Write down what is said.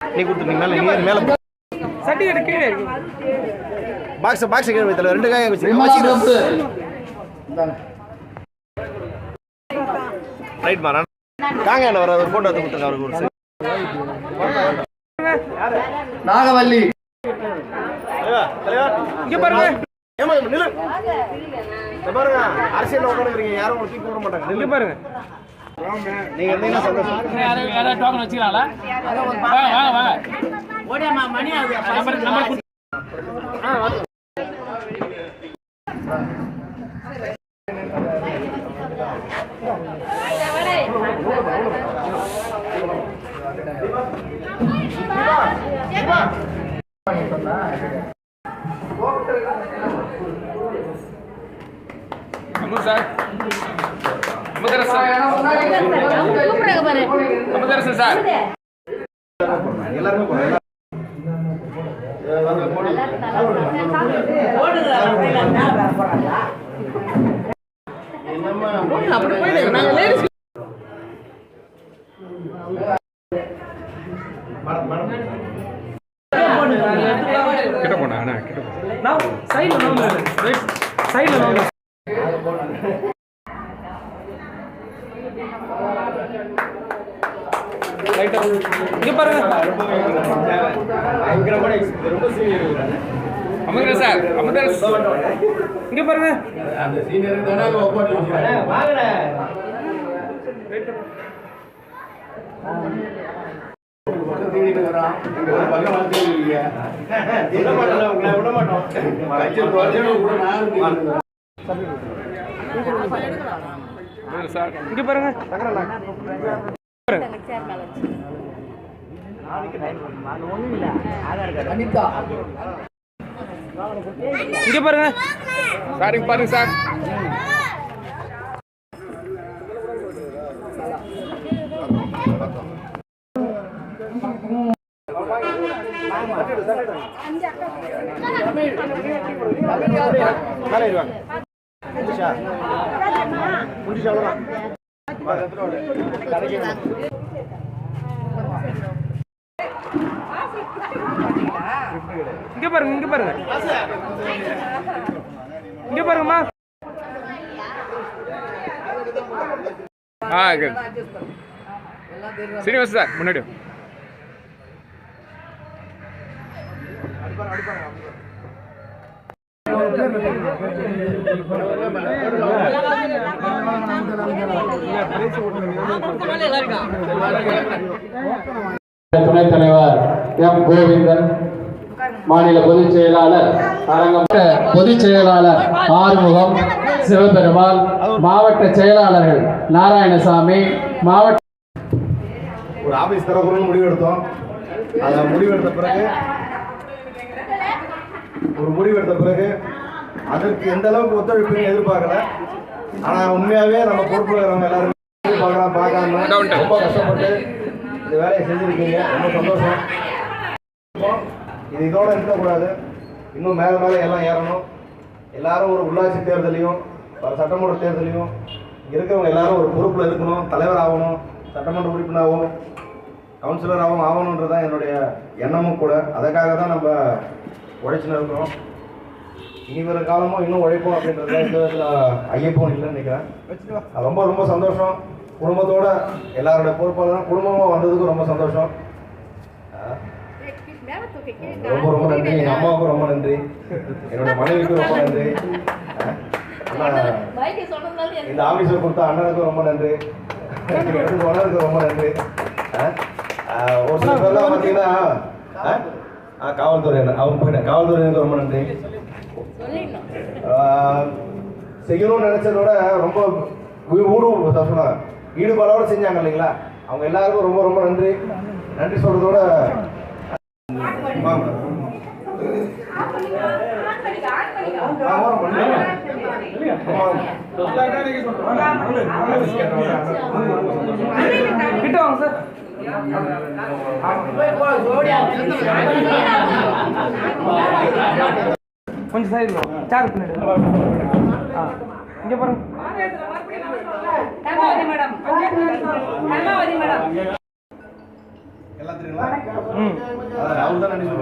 நீ கொடுத்துருங்க மேலே நீ மேலே சர்டிஃபிகேட் கீழே இருக்கு. பாக்ஸ் பாக்ஸ் கீழே வைத்தல ரெண்டு காய விமலா வச்சு ரைட் மா காங்க என்ன வர ஒரு போட்டோ எடுத்து கொடுத்துருங்க அவருக்கு ஒரு செல். நாகவல்லி. இங்க பாருங்க. ஏம்மா, இங்க நில்லு. இங்க பாருங்க. அரசியல் உட்காந்துக்கிறீங்க யாரும் உங்களை தூக்கி விட மாட்டாங்க. இங்க நில்லு. பாருங்க. நீங்க இருந்தீங்கன்னா சந்தோஷம் யாராவது டோக்கன் வச்சுக்கலாம்ல வாங்க வாங்க நம்பர் நம்பர் அமுதரசன் சார். கிட்ட போனா கிட்ட போ. சைடுல சைடுல இங்க பாருங்க. அமுதரசன் சார் அமுதரசன் இங்க பாருங்க விட மாட்டோம் உங்களை விட மாட்டோம் சார் இங்க பாருங்க. இங்க பாருங்க. சார் இங்க பாருங்க சார். மேலே இருவாங்க முடிச்சா அவ்வளோதான் இங்க பாருங்க இங்க பாருங்க. இங்க பாருங்கம்மா. ஆ good. சீனிவாசன் சார் முன்னாடி. துணைத் தலைவர் எம் கோவிந்தன் மாநில பொதுச் செயலாளர் அரங்கம். பொதுச் செயலாளர் ஆறுமுகம் சிவபெருமாள் மாவட்ட செயலாளர்கள் நாராயணசாமி மாவட்ட ஒரு ஆபீஸ் திறக்கணும்னு முடிவெடுத்தோம். அதை முடிவெடுத்த பிறகு ஒரு முடிவெடுத்த பிறகு அதற்கு எந்த அளவுக்கு ஒத்துழைப்புன்னு எதிர்பார்க்கல. ஆனா உண்மையாவே நம்ம பொறுப்பில் இருக்கிறவங்க எல்லாருமே எதிர்பார்க்கலாம் பார்க்காம ரொம்ப கஷ்டப்பட்டு இந்த வேலையை செஞ்சிருக்கீங்க. ரொம்ப சந்தோஷம். இது இதோட இருக்கக்கூடாது. இன்னும் மேல மேல எல்லாம் ஏறணும். எல்லாரும் ஒரு உள்ளாட்சி தேர்தலையும் வர சட்டமன்ற தேர்தலையும் இருக்கிறவங்க எல்லாரும் ஒரு பொறுப்பில் இருக்கணும். தலைவர் ஆகணும் சட்டமன்ற உறுப்பினராகவும் கவுன்சிலராகவும் ஆகணுன்றது தான் என்னுடைய எண்ணமும் கூட. அதுக்காக தான் நம்ம உழைச்சின்னு இருக்கிறோம். இனி வர காலமும் இன்னும் உழைப்போம் அப்படின்றதுல எந்த விதத்துல ஐயப்பம் இல்லைன்னு நினைக்கிறேன். அது ரொம்ப ரொம்ப சந்தோஷம். குடும்பத்தோட எல்லாரோட பொறுப்பாளரும் குடும்பமாக வந்ததுக்கும் ரொம்ப சந்தோஷம். ரொம்ப ரொம்ப நன்றி. எங்கள் அம்மாவுக்கும் ரொம்ப நன்றி. என்னோட மனைவிக்கும் ரொம்ப நன்றி. இந்த ஆபீஸர் கொடுத்த அண்ணனுக்கும் ரொம்ப நன்றி. எடுத்து ரொம்ப நன்றி. ஆ? ஒரு சில பேர்லாம் பார்த்தீங்கன்னா ஆ? ஆ, காவல்துறை அண்ணன் அவங்க போயிட்டேன் காவல்துறைக்கு ரொம்ப நன்றி. செய்யணும்னு நினைச்சதோட ரொம்ப ஊடு சொன்னாங்க. ஈடுபாடோட செஞ்சாங்க இல்லைங்களா? அவங்க எல்லாருக்கும் ரொம்ப ரொம்ப நன்றி. நன்றி சொல்றதோட. கிட்ட வாங்க சார். கொஞ்சம் சைடு சேர் பின்னாடி ஆ. இங்க பாருங்க. மேடம். மேடம். எல்லாம் தெரியுங்களா ம் ரொம்ப மணிக்கு